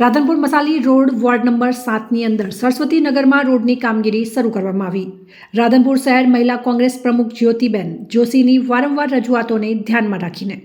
Radhanpur Masali road ward number સાતની અંદર સરસ્વતી નગરમાં રોડની કામગીરી શરૂ કરવામાં આવી. રાધનપુર શહેર મહિલા કોંગ્રેસ પ્રમુખ જ્યોતિબેન જોશીની વારંવાર રજૂઆતોને ધ્યાનમાં રાખીને.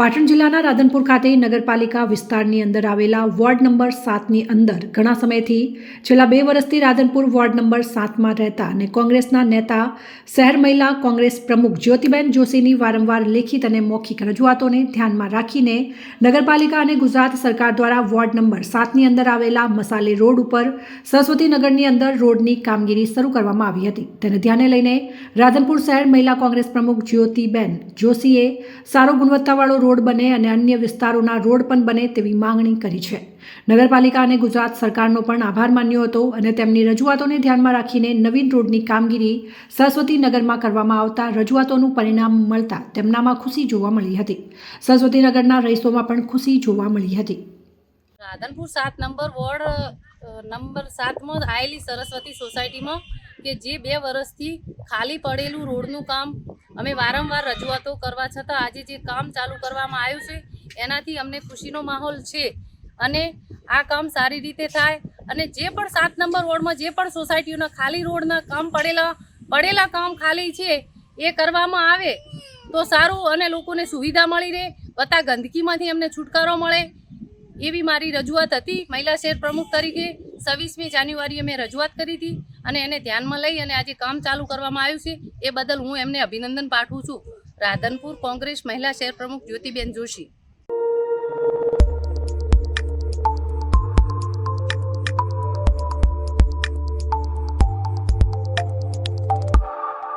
પાટણ જિલ્લાના રાધનપુર ખાતે નગરપાલિકા વિસ્તારની અંદર આવેલા વોર્ડ નંબર સાતની અંદર ઘણા સમયથી છેલ્લા બે વર્ષથી રાધનપુર વોર્ડ નંબર સાતમાં રહેતા અને કોંગ્રેસના નેતા, શહેર મહિલા કોંગ્રેસ પ્રમુખ જ્યોતિબેન જોશીની વારંવાર લેખિત અને મૌખિક રજૂઆતોને ધ્યાનમાં રાખીને નગરપાલિકા અને ગુજરાત સરકાર દ્વારા વોર્ડ નંબર સાતની અંદર આવેલા મસાલે રોડ ઉપર સરસ્વતીનગરની અંદર રોડની કામગીરી શરૂ કરવામાં આવી હતી. તેને ધ્યાને લઈને રાધનપુર શહેર મહિલા કોંગ્રેસ પ્રમુખ જ્યોતિબેન જોશીએ સારો ગુણવત્તાવાળો રોડ બને અને અન્ય વિસ્તારોના રોડ પણ બને તેવી માંગણી કરી છે. નગરપાલિકા અને ગુજરાત સરકારનો પણ આભાર માન્યો હતો અને તેમની રજૂઆતોને ધ્યાનમાં રાખીને નવીન રોડની કામગીરી સરસ્વતીનગરમાં કરવામાં આવતા રજૂઆતોનું પરિણામ મળતા તેમનામાં ખુશી જોવા મળી હતી. સરસ્વતી નગરના રહીશોમાં પણ ખુશી જોવા મળી હતી. રાધનપુર સાત નંબર વોર્ડ નંબર સાતમાં આવેલી સરસ્વતી સોસાયટીમાં કે જે બે વર્ષથી ખાલી પડેલું રોડનું કામ અમે વારંવાર રજૂઆતો કરવા છતાં આજે જે કામ ચાલુ કરવામાં આવ્યું છે, એનાથી અમને ખુશીનો માહોલ છે. અને આ કામ સારી રીતે થાય અને જે પણ સાત નંબર વોર્ડમાં જે પણ સોસાયટીઓના ખાલી રોડના કામ પડેલા પડેલા કામ ખાલી છે, એ કરવામાં આવે તો સારું અને લોકોને સુવિધા મળી રહે, વત્તા ગંદકીમાંથી અમને છુટકારો મળે એવી મારી રજૂઆત હતી. મહિલા શેર પ્રમુખ તરીકે છવ્વીસમી જાન્યુઆરીએ મેં રજૂઆત કરી હતી. અને એને ધ્યાનમાં લઈ અને આજે કામ ચાલુ કરવામાં આવ્યું છે. એ બદલ હું એમને અભિનંદન પાઠવું છું. રાધનપુર કોંગ્રેસ મહિલા શેર પ્રમુખ જ્યોતિબેન જોશી.